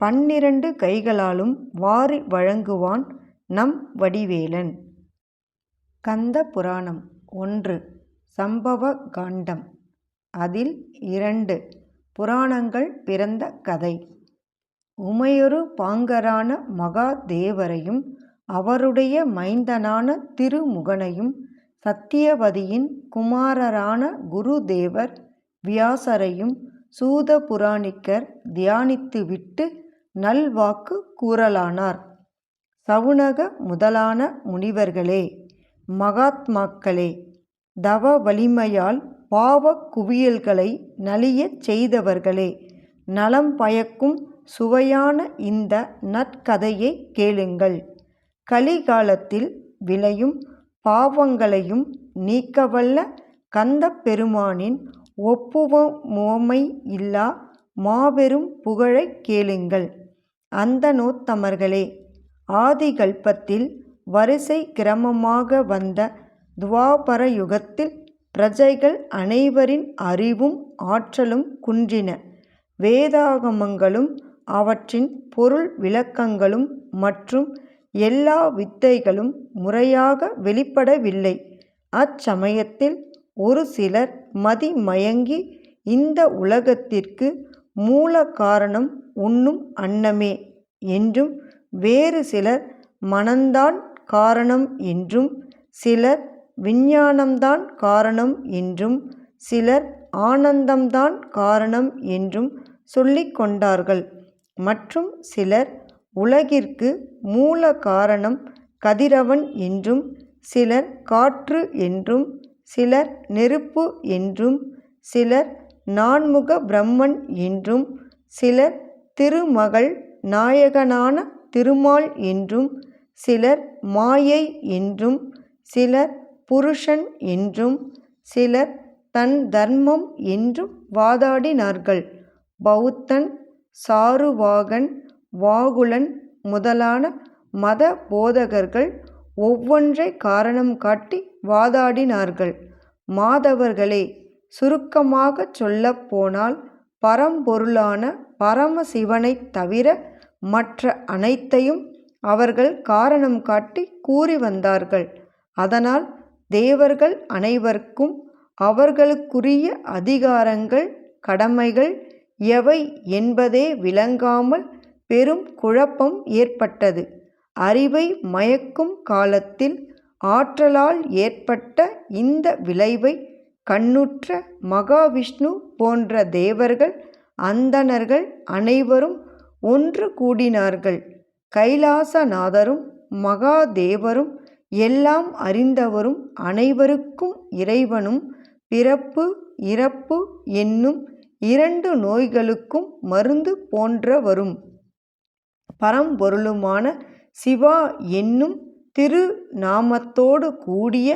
பன்னிரண்டு கைகளாலும் வாரி வழங்குவான் நம் வடிவேலன். கந்த புராணம் ஒன்று சம்பவ காண்டம். அதில் இரண்டு புராணங்கள் பிறந்த கதை. உமையொரு பாங்கரான மகாதேவரையும் அவருடைய மைந்தனான திருமுகனையும் சத்தியவதியின் குமாரரான குருதேவர் வியாசரையும் சூத புராணிக்கர் தியானித்துவிட்டு நல்வாக்கு கூறலானார். சவுனக முதலான முனிவர்களே மகாத்மாக்களே தவ வலிமையால் பாவக் குவியல்களை நலியச் செய்தவர்களே நலம் பயக்கும் சுவையான இந்த நற்கதையை கேளுங்கள். கலிகாலத்தில் விளையும் பாவங்களையும் நீக்கவல்ல கந்த பெருமானின் ஒப்புவமுவமை இல்லா மாபெரும் புகழைக் கேளுங்கள். அந்த நூத்தமர்களே ஆதிகல்பத்தில் வரிசை கிரமமாக வந்த துவாபர யுகத்தில் பிரஜைகள் அனைவரின் அறிவும் ஆற்றலும் குன்றின. வேதாகமங்களும் அவற்றின் பொருள் விளக்கங்களும் மற்றும் எல்லா வித்தைகளும் முறையாக வெளிப்படவில்லை. அச்சமயத்தில் ஒரு சிலர் மதிமயங்கி இந்த உலகத்திற்கு மூல காரணம் உண்ணும் அன்னமே என்றும் வேறு சிலர் மனந்தான் காரணம் என்றும் சிலர் விஞ்ஞானம்தான் காரணம் என்றும் சிலர் ஆனந்தம்தான் காரணம் என்றும் சொல்லிக் கொண்டார்கள். மற்றும் சிலர் உலகிற்கு மூல காரணம் கதிரவன் என்றும் சிலர் காற்று என்றும் சிலர் நெருப்பு என்றும் சிலர் நான்முக பிரம்மன் என்றும் சிலர் திருமகள் நாயகனான திருமால் என்றும் சிலர் மாயை என்றும் சிலர் புருஷன் என்றும் சிலர் தன் தர்மம் என்றும் வாதாடினார்கள். பௌத்தன் சாருவாகன் வாகுலன் முதலான மத போதகர்கள் ஒவ்வொன்றை காரணம் காட்டி வாதாடினார்கள். மாதவர்களே சுருக்கமாகச் சொல்லப்போனால் பரம்பொருளான பரமசிவனைத் தவிர மற்ற அனைத்தையும் அவர்கள் காரணம் காட்டி கூறி வந்தார்கள். அதனால் தேவர்கள் அனைவருக்கும் அவர்களுக்குரிய அதிகாரங்கள் கடமைகள் எவை என்பதே விளங்காமல் பெரும் குழப்பம் ஏற்பட்டது. அறிவை மயக்கும் காலத்தில் ஆற்றலால் ஏற்பட்ட இந்த விளைவை கண்ணுற்ற மகாவிஷ்ணு போன்ற தேவர்கள் அந்தணர்கள் அனைவரும் ஒன்று கூடினார்கள். கைலாசநாதரும் மகாதேவரும் எல்லாம் அறிந்தவரும் அனைவருக்கும் இறைவனும் பிறப்பு இறப்பு என்னும் இரண்டு நோய்களுக்கும் மருந்து போன்றவரும். பரம்பொருளுமான சிவா என்னும் திருநாமத்தோடு கூடிய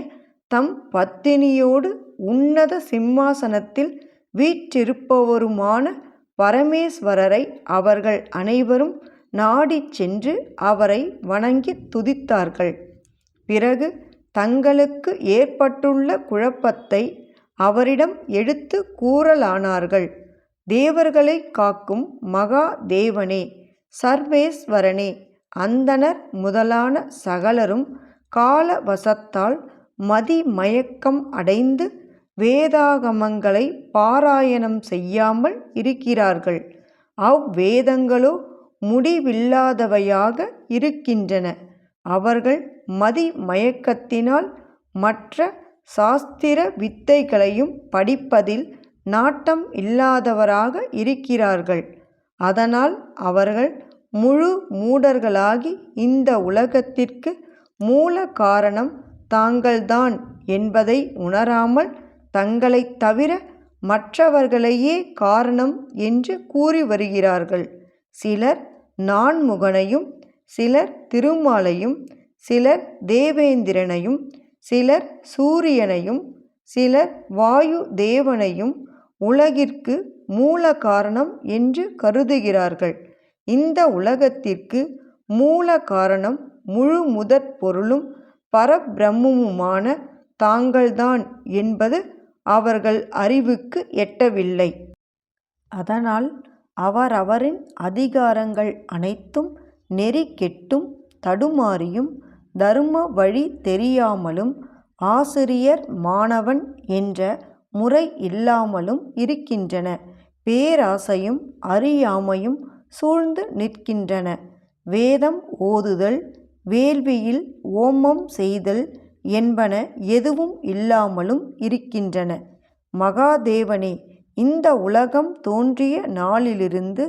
தம் பத்தினியோடு உன்னத சிம்மாசனத்தில் வீற்றிருப்பவருமான பரமேஸ்வரரை அவர்கள் அனைவரும் நாடிச் சென்று அவரை வணங்கித் துதித்தார்கள். பிறகு தங்களுக்கு ஏற்பட்டுள்ள குழப்பத்தை அவரிடம் எடுத்து கூறலானார்கள். தேவர்களை காக்கும் மகா தேவனே சர்வேஸ்வரனே அந்தணர் முதலான சகலரும் காலவசத்தால் மதிமயக்கம் அடைந்து வேதாகமங்களை பாராயணம் செய்யாமல் இருக்கிறார்கள். அவ்வேதங்களோ முடிவில்லாதவையாக இருக்கின்றன. அவர்கள் மதிமயக்கத்தினால் மற்ற சாஸ்திர வித்தைகளையும் படிப்பதில் நாட்டம் இல்லாதவராக இருக்கிறார்கள். அதனால் அவர்கள் முழு மூடர்களாகி இந்த உலகத்திற்கு மூல காரணம் தாங்கள்தான் என்பதை உணராமல் தங்களைத் தவிர மற்றவர்களையே காரணம் என்று கூறி வருகிறார்கள். சிலர் நான்முகனையும் சிலர் திருமாலையும் சிலர் தேவேந்திரனையும் சிலர் சூரியனையும் சிலர் வாயு தேவனையும் உலகிற்கு மூல காரணம் என்று கருதுகிறார்கள். இந்த உலகத்திற்கு மூல காரணம் முழு முதற் பொருளும் பரபிரம்மமுமான தாங்கள்தான் என்பது அவர்கள் அறிவுக்கு எட்டவில்லை. அதனால் அவரவரின் அதிகாரங்கள் அனைத்தும் நெறி கெட்டும் தடுமாறியும் தரும வழி தெரியாமலும் ஆசிரியர் மாணவன் என்ற முறை இல்லாமலும் இருக்கின்றன. பேராசையும் அறியாமையும் சூழ்ந்து நிற்கின்றன. வேதம் ஓதுதல் வேள்வியில் ஓமம் செய்தல் என்பன எதுவும் இல்லாமலும் இருக்கின்றன. மகாதேவனே இந்த உலகம் தோன்றிய நாளிலிருந்து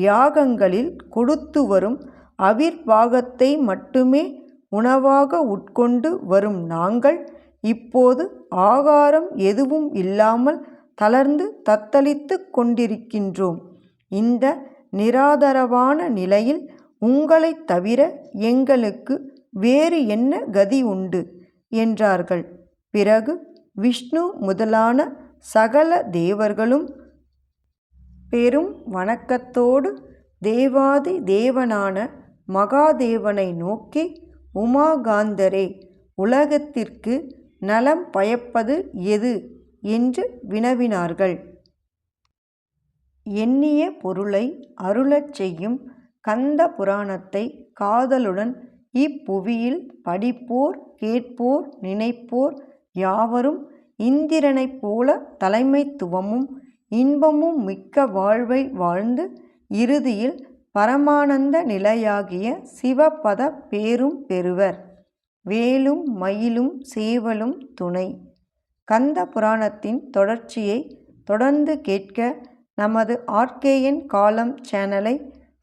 யாகங்களில் கொடுத்து வரும் அவிர்வாகத்தை மட்டுமே உணவாக உட்கொண்டு வரும் நாங்கள் இப்போது ஆகாரம் எதுவும் இல்லாமல் தளர்ந்து தத்தளித்து கொண்டிருக்கின்றோம். இந்த நிராதரவான நிலையில் உங்களைத் தவிர எங்களுக்கு வேறு என்ன கதி உண்டு? என்றார்கள். பிறகு விஷ்ணு முதலான சகல தேவர்களும் பெரும் வணக்கத்தோடு தேவாதி தேவனான மகாதேவனை நோக்கி உமாகாந்தரே உலகத்திற்கு நலம் பயப்பது எது என்று வினவினார்கள். எண்ணிய பொருளை அருளச் செய்யும் கந்த புராணத்தை காதலுடன் இப்புவியில் படிப்போர் கேட்போர் நினைப்போர் யாவரும் இந்திரனைப் போல தலைமைத்துவமும் இன்பமும் மிக்க வாழ்வை வாழ்ந்து இறுதியில் பரமானந்த நிலையாகிய சிவபத பேரும் பெறுவர். வேலும் மயிலும் சேவலும் துணை. கந்த புராணத்தின் தொடர்ச்சியை தொடர்ந்து கேட்க நமது ஆர்கேஎன் காலம் சேனலை